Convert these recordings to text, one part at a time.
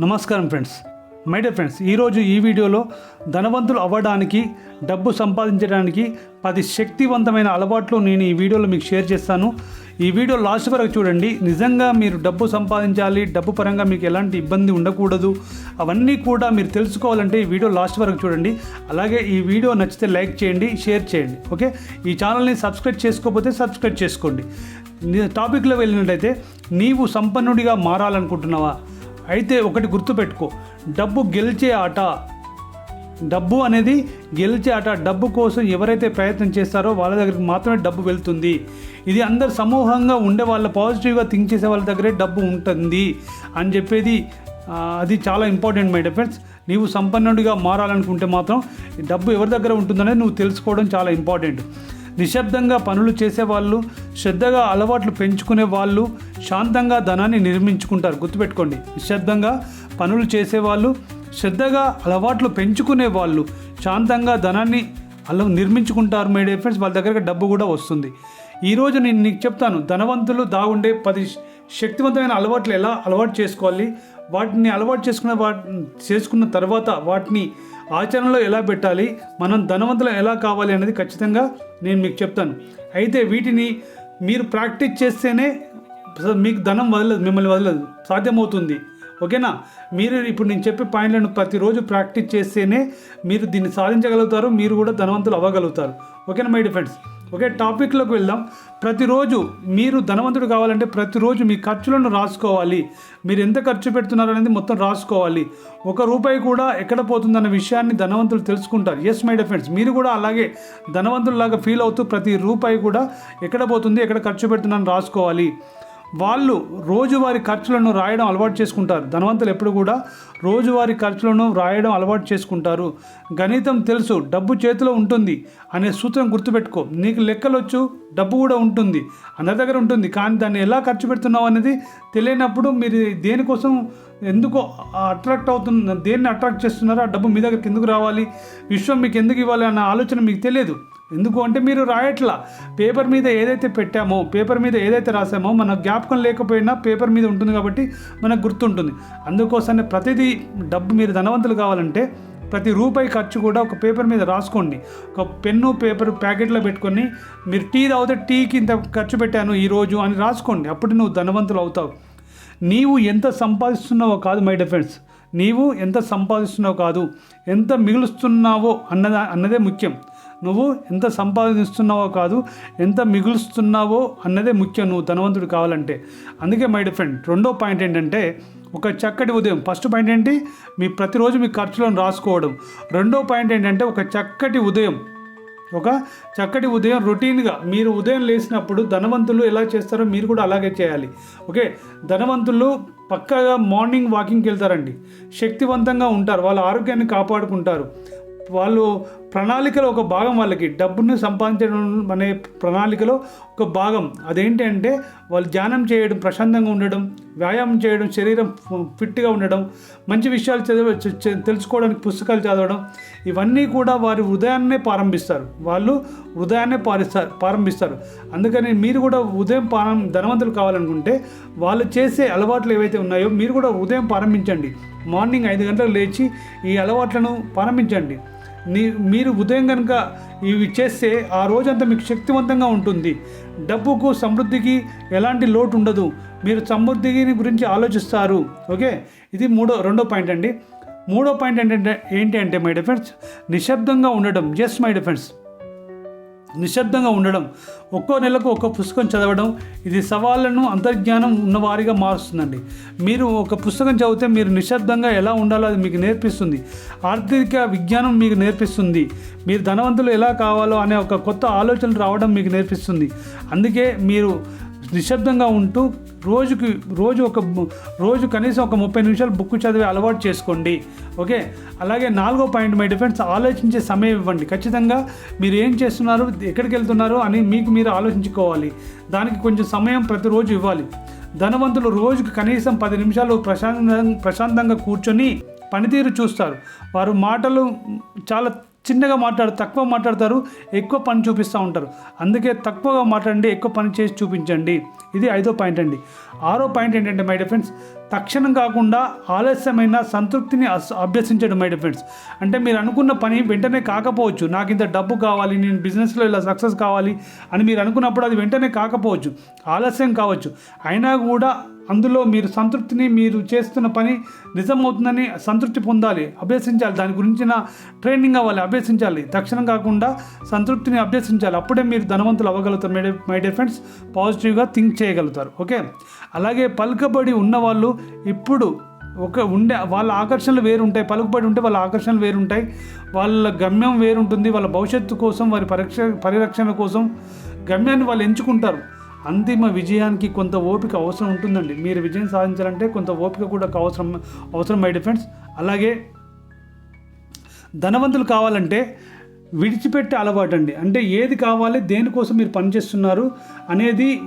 నమస్కారం friends. My dear friends ఈరోజు ఈ వీడియోలో ధనవంతులు అవ్వడానికి డబ్బు సంపాదించడానికి పది శక్తివంతమైన అలవాట్లు నేను ఈ వీడియోలో మీకు షేర్ చేస్తాను. ఈ వీడియో లాస్ట్ వరకు చూడండి. నిజంగా మీరు డబ్బు సంపాదించాలి డబ్బు పరంగా మీకు ఎలాంటి ఇబ్బంది ఉండకూడదు అవన్నీ కూడా మీరు తెలుసుకోవాలంటే ఈ వీడియో లాస్ట్ వరకు చూడండి. అలాగే ఈ వీడియో నచ్చితే లైక్ చేయండి షేర్ చేయండి ఓకే? ఈ ఛానల్ని సబ్స్క్రైబ్ చేసుకోకపోతే సబ్స్క్రైబ్ చేసుకోండి. టాపిక్లో వెళ్ళినట్టయితే నీవు సంపన్నుడిగా మారాలనుకుంటున్నావా? అయితే ఒకటి గుర్తుపెట్టుకో. డబ్బు గెలిచే ఆట. డబ్బు అనేది గెలిచే ఆట. డబ్బు కోసం ఎవరైతే ప్రయత్నం చేస్తారో వాళ్ళ దగ్గరికి మాత్రమే డబ్బు వెళ్తుంది. ఇది అందరు సమూహంగా ఉండే వాళ్ళ పాజిటివ్గా థింక్ చేసే వాళ్ళ దగ్గరే డబ్బు ఉంటుంది అని చెప్పేది అది చాలా ఇంపార్టెంట్ మై డిఫెన్స్ నీవు సంపన్నుడిగా మారాలనుకుంటే మాత్రం డబ్బు ఎవరి దగ్గర ఉంటుందనేది నువ్వు తెలుసుకోవడం చాలా ఇంపార్టెంట్. నిశ్శబ్దంగా పనులు చేసేవాళ్ళు శ్రద్ధగా అలవాట్లు పెంచుకునే వాళ్ళు శాంతంగా ధనాన్ని నిర్మించుకుంటారు. గుర్తుపెట్టుకోండి. నిశ్శబ్దంగా పనులు చేసేవాళ్ళు శ్రద్ధగా అలవాట్లు పెంచుకునే వాళ్ళు శాంతంగా ధనాన్ని అలా నిర్మించుకుంటారు మై డియర్ ఫ్రెండ్స్. వాళ్ళ దగ్గరకి డబ్బు కూడా వస్తుంది. ఈరోజు నేను నీకు చెప్తాను. ధనవంతులు దాగుండే పది శక్తివంతమైన అలవాట్లు ఎలా అలవాటు చేసుకోవాలి? వాటిని అలవాటు చేసుకున్న వా చేసుకున్న తర్వాత వాటిని ఆచరణలో ఎలా పెట్టాలి మనం ధనవంతులు ఎలా కావాలి అనేది ఖచ్చితంగా నేను మీకు చెప్తాను. అయితే వీటిని మీరు ప్రాక్టీస్ చేస్తేనే మీకు ధనం వదలదు మిమ్మల్ని వదలదు సాధ్యమవుతుంది. ఓకేనా? మీరు ఇప్పుడు నేను చెప్పే పాయింట్లను ప్రతిరోజు ప్రాక్టీస్ చేస్తేనే మీరు దీన్ని సాధించగలుగుతారు మీరు కూడా ధనవంతులు అవ్వగలుగుతారు. ఓకేనా మై డిఫెండ్స్ ఓకే టాపిక్లోకి వెళ్దాం. ప్రతిరోజు మీరు ధనవంతుడు కావాలంటే ప్రతిరోజు మీ ఖర్చులను రాసుకోవాలి. మీరు ఎంత ఖర్చు పెడుతున్నారు అనేది మొత్తం రాసుకోవాలి. ఒక రూపాయి కూడా ఎక్కడ పోతుందన్న విషయాన్ని ధనవంతులు తెలుసుకుంటారు. ఎస్ మై డిఫెండ్స్ మీరు కూడా అలాగే ధనవంతుల్లాగా ఫీల్ అవుతూ ప్రతి రూపాయి కూడా ఎక్కడ పోతుంది ఎక్కడ ఖర్చు పెడుతున్నారని రాసుకోవాలి. వాళ్ళు రోజువారి ఖర్చులను రాయడం అలవాటు చేసుకుంటారు. ధనవంతులు ఎప్పుడు కూడా రోజువారి ఖర్చులను రాయడం అలవాటు చేసుకుంటారు. గణితం తెలుసు డబ్బు చేతిలో ఉంటుంది అనే సూత్రం గుర్తుపెట్టుకో. నీకు లెక్కలొచ్చు డబ్బు కూడా ఉంటుంది అందరి దగ్గర ఉంటుంది. కానీ దాన్ని ఎలా ఖర్చు పెడుతున్నావు అనేది తెలియనప్పుడు మీరు దేనికోసం ఎందుకో అట్రాక్ట్ అవుతున్న దేన్ని అట్రాక్ట్ చేస్తున్నారో ఆ డబ్బు మీ దగ్గరికి ఎందుకు రావాలి? విశ్వం మీకు ఎందుకు ఇవ్వాలి అన్న ఆలోచన మీకు తెలియదు. ఎందుకు అంటే మీరు రాయట్లా. పేపర్ మీద ఏదైతే పెట్టామో పేపర్ మీద ఏదైతే రాసామో మన జ్ఞాపకం లేకపోయినా పేపర్ మీద ఉంటుంది కాబట్టి మనకు గుర్తుంటుంది. అందుకోసమే ప్రతిదీ డబ్బు మీరు ధనవంతులు కావాలంటే ప్రతి రూపాయి ఖర్చు కూడా ఒక పేపర్ మీద రాసుకోండి. ఒక పెన్ను పేపర్ ప్యాకెట్లో పెట్టుకొని మీరు టీ తాగితే టీకి ఇంత ఖర్చు పెట్టాను ఈరోజు అని రాసుకోండి. అప్పుడు నువ్వు ధనవంతులు అవుతావు. నీవు ఎంత సంపాదిస్తున్నావో కాదు మై డిఫెండ్స్ నీవు ఎంత సంపాదిస్తున్నావో కాదు ఎంత మిగులుస్తున్నావో అన్నదా అన్నదే ముఖ్యం. నువ్వు ఎంత సంపాదిస్తున్నావో కాదు ఎంత మిగులుస్తున్నావో అన్నదే ముఖ్యం. నువ్వు ధనవంతుడు కావాలంటే. అందుకే మై డిఫెండ్ రెండో పాయింట్ ఏంటంటే ఒక చక్కటి ఉదయం. ఫస్ట్ పాయింట్ ఏంటి? మీ ప్రతిరోజు మీ ఖర్చులను రాసుకోవడం. రెండో పాయింట్ ఏంటంటే ఒక చక్కటి ఉదయం. ఒక చక్కటి ఉదయం రొటీన్గా మీరు ఉదయం లేచినప్పుడు ధనవంతులు ఎలా చేస్తారో మీరు కూడా అలాగే చేయాలి. ఓకే ధనవంతులు పక్కగా మార్నింగ్ వాకింగ్కి వెళ్తారండి. శక్తివంతంగా ఉంటారు. వాళ్ళ ఆరోగ్యాన్ని కాపాడుకుంటారు. వాళ్ళు ప్రణాళికలో ఒక భాగం వాళ్ళకి డబ్బును సంపాదించడం అనే ప్రణాళికలో ఒక భాగం. అదేంటంటే వాళ్ళు ధ్యానం చేయడం ప్రశాంతంగా ఉండడం వ్యాయామం చేయడం శరీరం ఫిట్గా ఉండడం మంచి విషయాలు చదివ తెలుసుకోవడానికి పుస్తకాలు చదవడం ఇవన్నీ కూడా వారి ఉదయాన్నే ప్రారంభిస్తారు. వాళ్ళు ఉదయాన్నే పారిస్తారు ప్రారంభిస్తారు. అందుకని మీరు కూడా ఉదయం ప్రారం ధనవంతులు కావాలనుకుంటే వాళ్ళు చేసే అలవాట్లు ఏవైతే ఉన్నాయో మీరు కూడా ఉదయం ప్రారంభించండి. మార్నింగ్ ఐదు గంటలకు లేచి ఈ అలవాట్లను ప్రారంభించండి. మీరు ఉదయం కనుక ఇవి చేస్తే ఆ రోజంతా మీకు శక్తివంతంగా ఉంటుంది. డబ్బుకు సమృద్ధికి ఎలాంటి లోటు ఉండదు. మీరు సమృద్ధిని గురించి ఆలోచిస్తారు. ఓకే? ఇది మూడో రెండో పాయింట్ అండి. మూడో పాయింట్ ఏంటంటే ఏంటి అంటే మై డిఫెన్స్ నిశ్శబ్దంగా ఉండడం. జస్ట్ మై డిఫెన్స్ నిశ్శబ్దంగా ఉండడం ఒక్కో నెలకు ఒక్కో పుస్తకం చదవడం ఇది సవాళ్ళను అంతర్జ్ఞానం ఉన్నవారిగా మారుస్తుందండి. మీరు ఒక పుస్తకం చదివితే మీరు నిశ్శబ్దంగా ఎలా ఉండాలో అది మీకు నేర్పిస్తుంది. ఆర్థిక విజ్ఞానం మీకు నేర్పిస్తుంది. మీరు ధనవంతులు ఎలా కావాలో అనే ఒక కొత్త ఆలోచనలు రావడం మీకు నేర్పిస్తుంది. అందుకే మీరు నిశ్శబ్దంగా ఉంటూ రోజుకి రోజు ఒక రోజు కనీసం ఒక ముప్పై నిమిషాలు బుక్ చదివే అలవాటు చేసుకోండి. ఓకే? అలాగే నాలుగో పాయింట్ మై డిఫెన్స్ ఆలోచించే సమయం ఇవ్వండి. ఖచ్చితంగా మీరు ఏం చేస్తున్నారు ఎక్కడికి వెళ్తున్నారు అని మీకు మీరు ఆలోచించుకోవాలి. దానికి కొంచెం సమయం ప్రతిరోజు ఇవ్వాలి. ధనవంతులు రోజుకు కనీసం పది నిమిషాలు ప్రశాంతంగా ప్రశాంతంగా కూర్చొని పనితీరు చూస్తారు. వారు మాటలు చాలా చిన్నగా మాట్లాడు తక్కువ మాట్లాడతారు ఎక్కువ పని చూపిస్తూ ఉంటారు. అందుకే తక్కువగా మాట్లాడండి ఎక్కువ పని చేసి చూపించండి. ఇది ఐదో పాయింట్ అండి. ఆరో పాయింట్ ఏంటంటే మై డిఫెండ్స్ తక్షణం కాకుండా ఆలస్యమైన సంతృప్తిని అభ్యసించడం మై డిఫెండ్స్ అంటే మీరు అనుకున్న పని వెంటనే కాకపోవచ్చు. నాకు ఇంత డబ్బు కావాలి నేను బిజినెస్లో ఇలా సక్సెస్ కావాలి అని మీరు అనుకున్నప్పుడు అది వెంటనే కాకపోవచ్చు. ఆలస్యం కావచ్చు. అయినా కూడా అందులో మీరు సంతృప్తిని మీరు చేస్తున్న పని నిజమవుతుందని సంతృప్తి పొందాలి అభ్యసించాలి. దాని గురించిన ట్రైనింగ్ అవ్వాలి అభ్యసించాలి. తక్షణం కాకుండా సంతృప్తిని అభ్యసించాలి. అప్పుడే మీరు ధనవంతులు అవ్వగలుగుతారు. మై మై డియర్ ఫ్రెండ్స్ పాజిటివ్గా థింక్ చేయగలుగుతారు. ఓకే? అలాగే పలుకబడి ఉన్నవాళ్ళు ఇప్పుడు ఒక ఉండే వాళ్ళ ఆకర్షణలు వేరు ఉంటాయి పలుకుబడి ఉంటే వాళ్ళ ఆకర్షణలు వేరు ఉంటాయి వాళ్ళ గమ్యం వేరుంటుంది. వాళ్ళ భవిష్యత్తు కోసం వారి పరీక్ష పరిరక్షణ కోసం గమ్యాన్ని వాళ్ళు ఎంచుకుంటారు. అంతిమ విజయానికి కొంత ఓపిక అవసరం ఉంటుందండి. మీరు విజయం సాధించాలంటే కొంత ఓపిక కూడా అవసరం అవసరం మై డిఫెండ్స్ అలాగే ధనవంతులు కావాలంటే విడిచిపెట్టే అలవాటు అండి అంటే ఏది కావాలి దేనికోసం మీరు పనిచేస్తున్నారు అనేది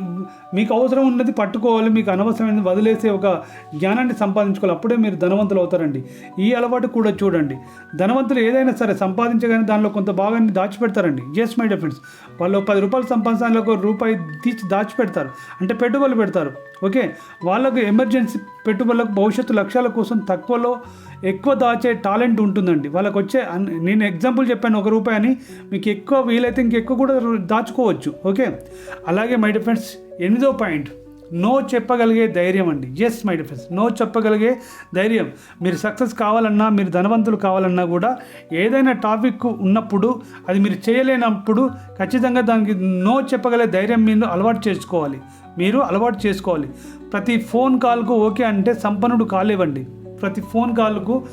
మీకు అవసరం ఉన్నది పట్టుకోవాలి మీకు అనవసరమైనది వదిలేసే ఒక జ్ఞానాన్ని సంపాదించుకోవాలి. అప్పుడే మీరు ధనవంతులు అవుతారండి. ఈ అలవాటు కూడా చూడండి. ధనవంతులు ఏదైనా సరే సంపాదించగానే దానిలో కొంత భాగాన్ని దాచిపెడతారండి. ఎస్ మై డిఫరెన్స్ వాళ్ళు పది రూపాయలు సంపాదించడానికి ఒక రూపాయి తీసి దాచిపెడతారు. అంటే పెట్టుబడులు పెడతారు. ఓకే వాళ్ళకు ఎమర్జెన్సీ పెట్టుబడులకు భవిష్యత్తు లక్ష్యాల కోసం తక్కువలో ఎక్కువ దాచే టాలెంట్ ఉంటుందండి. వాళ్ళకి వచ్చే నేను ఎగ్జాంపుల్ చెప్పాను ఒక రూపాయి అని మీకు ఎక్కువ వీలైతే ఇంకెక్కువ కూడా దాచుకోవచ్చు. ఓకే అలాగే మై డిఫెండ్స్ ఎనిమిదో పాయింట్. నో చెప్పగలిగే ధైర్యం అండి. ఎస్ మై డిఫెన్స్ నో చెప్పగలిగే ధైర్యం. మీరు సక్సెస్ కావాలన్నా మీరు ధనవంతులు కావాలన్నా కూడా ఏదైనా టాపిక్ ఉన్నప్పుడు అది మీరు చేయలేనప్పుడు ఖచ్చితంగా దానికి నో చెప్పగలిగే ధైర్యం మీరు అలవాటు చేసుకోవాలి. మీరు అలవాటు చేసుకోవాలి. ప్రతి ఫోన్ కాల్కు ఓకే అంటే సంపన్నుడు కాలేవండి. ప్రతి ఫోన్ కాల్కు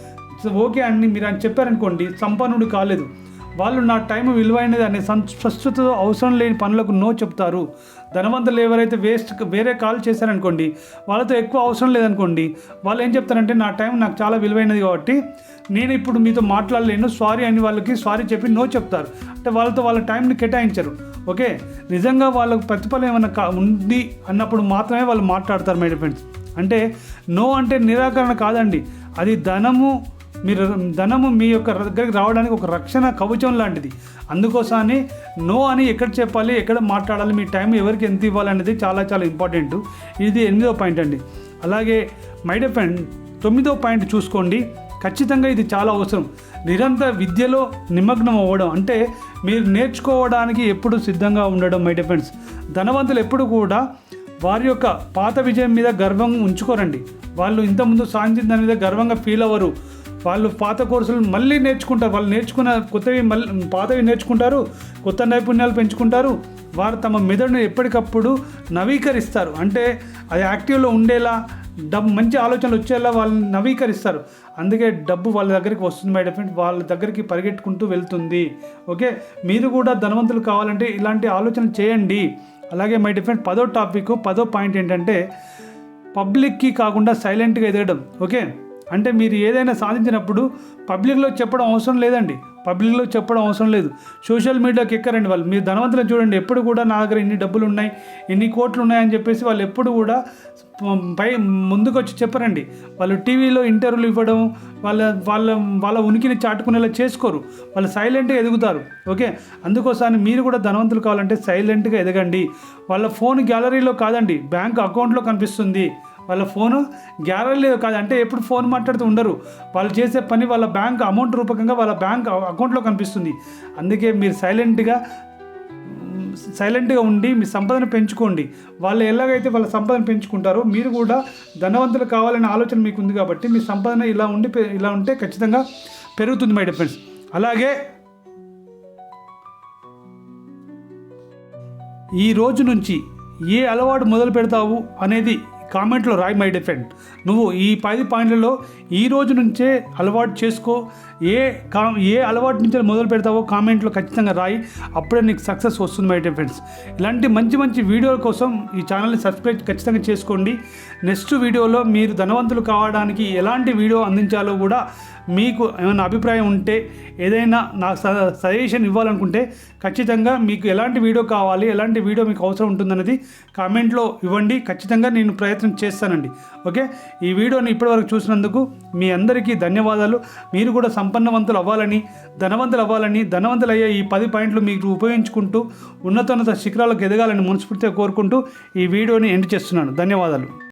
ఓకే అని మీరు అని చెప్పారనుకోండి సంపన్నుడు కాలేదు. వాళ్ళు నా టైం విలువైనది అనే సం ప్రస్తుత అవసరం లేని పనులకు నో చెప్తారు. ధనవంతులు ఎవరైతే వేస్ట్ వేరే కాల్ చేశారనుకోండి వాళ్ళతో ఎక్కువ అవసరం లేదనుకోండి వాళ్ళు ఏం చెప్తారంటే నా టైం నాకు చాలా విలువైనది కాబట్టి నేను ఇప్పుడు మీతో మాట్లాడలేను సారీ అని వాళ్ళకి సారీ చెప్పి నో చెప్తారు. అంటే వాళ్ళతో వాళ్ళ టైంని కేటాయించరు. ఓకే? నిజంగా వాళ్ళకు ప్రతిఫలం ఏమైనా కా ఉంది అన్నప్పుడు మాత్రమే వాళ్ళు మాట్లాడతారు మై ఫ్రెండ్స్ అంటే నో అంటే నిరాకరణ కాదండి. అది ధనము మీరు ధనము మీ యొక్క దగ్గరికి రావడానికి ఒక రక్షణ కవచం లాంటిది. అందుకోసమని నో అని ఎక్కడ చెప్పాలి ఎక్కడ మాట్లాడాలి మీ టైం ఎవరికి ఎంత ఇవ్వాలనేది చాలా చాలా ఇంపార్టెంట్. ఇది ఎనిమిదో పాయింట్ అండి. అలాగే మైడే ఫ్రెండ్ తొమ్మిదో పాయింట్ చూసుకోండి. ఖచ్చితంగా ఇది చాలా అవసరం. నిరంతర విద్యలో నిమగ్నం అవ్వడం అంటే మీరు నేర్చుకోవడానికి ఎప్పుడు సిద్ధంగా ఉండడం మై డిఫెండ్స్ ధనవంతులు ఎప్పుడు కూడా వారి యొక్క పాత విజయం మీద గర్వం ఉంచుకోరండి. వాళ్ళు ఇంతకుముందు సాధించిన దాని మీద గర్వంగా ఫీల్ అవ్వరు. వాళ్ళు పాత కోర్సులు మళ్ళీ నేర్చుకుంటారు వాళ్ళు నేర్చుకున్న కొత్తవి మళ్ళీ పాతవి నేర్చుకుంటారు కొత్త నైపుణ్యాలు పెంచుకుంటారు వారు తమ మెదడును ఎప్పటికప్పుడు నవీకరిస్తారు. అంటే అది యాక్టివ్లో ఉండేలా డబ్బు మంచి ఆలోచనలు వచ్చేలా వాళ్ళని నవీకరిస్తారు. అందుకే డబ్బు వాళ్ళ దగ్గరికి వస్తుంది మై డిఫెంట్ వాళ్ళ దగ్గరికి పరిగెట్టుకుంటూ వెళ్తుంది. ఓకే? మీరు కూడా ధనవంతులు కావాలంటే ఇలాంటి ఆలోచన చేయండి. అలాగే మై డిఫరెంట్ పదో టాపిక్ పదో పాయింట్ ఏంటంటే పబ్లిక్కి కాకుండా సైలెంట్గా ఎదగడం. ఓకే? అంటే మీరు ఏదైనా సాధించినప్పుడు పబ్లిక్లో చెప్పడం అవసరం లేదండి. పబ్లిక్లో చెప్పడం అవసరం లేదు. సోషల్ మీడియాకి ఎక్కరండి వాళ్ళు. మీరు ధనవంతులను చూడండి. ఎప్పుడు కూడా నా దగ్గర ఇన్ని డబ్బులు ఉన్నాయి ఇన్ని కోట్లు ఉన్నాయని చెప్పేసి వాళ్ళు ఎప్పుడు కూడా పై ముందుకు వచ్చి చెప్పరండి. వాళ్ళు టీవీలో ఇంటర్వ్యూలు ఇవ్వడం వాళ్ళ వాళ్ళ వాళ్ళ ఉనికిని చాటుకునేలా చేసుకోరు. వాళ్ళు సైలెంట్గా ఎదుగుతారు. ఓకే? అందుకోసారి మీరు కూడా ధనవంతులు కావాలంటే సైలెంట్గా ఎదగండి. వాళ్ళ ఫోన్ గ్యాలరీలో కాదండి. బ్యాంక్ అకౌంట్లో కనిపిస్తుంది. వాళ్ళ ఫోను గ్యాలరీలో కాదు అంటే ఎప్పుడు ఫోన్ మాట్లాడుతూ ఉండరు. వాళ్ళు చేసే పని వాళ్ళ బ్యాంక్ అమౌంట్ రూపకంగా వాళ్ళ బ్యాంక్ అకౌంట్లో కనిపిస్తుంది. అందుకే మీరు సైలెంట్గా సైలెంట్గా ఉండి మీ సంపదను పెంచుకోండి. వాళ్ళు ఎలాగైతే వాళ్ళ సంపదను పెంచుకుంటారో మీరు కూడా ధనవంతులు కావాలనే ఆలోచన మీకు ఉంది కాబట్టి మీ సంపాదన ఇలా ఉండి ఇలా ఉంటే ఖచ్చితంగా పెరుగుతుంది మై డిఫరెన్స్ అలాగే ఈ రోజు నుంచి ఏ అలవాటు మొదలు పెడతావు అనేది కామెంట్లో రాయ్ మై డిఫెండ్ నువ్వు ఈ పది పాయింట్లలో ఈ రోజు నుంచే అలవాటు చేసుకో. ఏ కా ఏ అలవాటు నుంచి మొదలు పెడతావో కామెంట్లో ఖచ్చితంగా రాయి. అప్పుడే నీకు సక్సెస్ వస్తుంది మై డిఫెండ్స్ ఇలాంటి మంచి మంచి వీడియోల కోసం ఈ ఛానల్ని సబ్స్క్రైబ్ ఖచ్చితంగా చేసుకోండి. నెక్స్ట్ వీడియోలో మీరు ధనవంతులు కావడానికి ఎలాంటి వీడియో అందించాలో కూడా మీకు ఏమైనా అభిప్రాయం ఉంటే ఏదైనా నాకు సజెషన్ ఇవ్వాలనుకుంటే ఖచ్చితంగా మీకు ఎలాంటి వీడియో కావాలి ఎలాంటి వీడియో మీకు అవసరం ఉంటుందన్నది కామెంట్లో ఇవ్వండి. ఖచ్చితంగా నేను ప్రయత్నం చేస్తానండి. ఓకే? ఈ వీడియోని ఇప్పటివరకు చూసినందుకు మీ అందరికీ ధన్యవాదాలు. మీరు కూడా సంపన్నవంతులు అవ్వాలని ధనవంతులు అవ్వాలని ధనవంతులు అయ్యే ఈ పది పాయింట్లు మీరు ఉపయోగించుకుంటూ ఉన్నతోన్నత శిఖరాలకు ఎదగాలని మనస్ఫూర్తిగా కోరుకుంటూ ఈ వీడియోని ఎండ్ చేస్తున్నాను. ధన్యవాదాలు.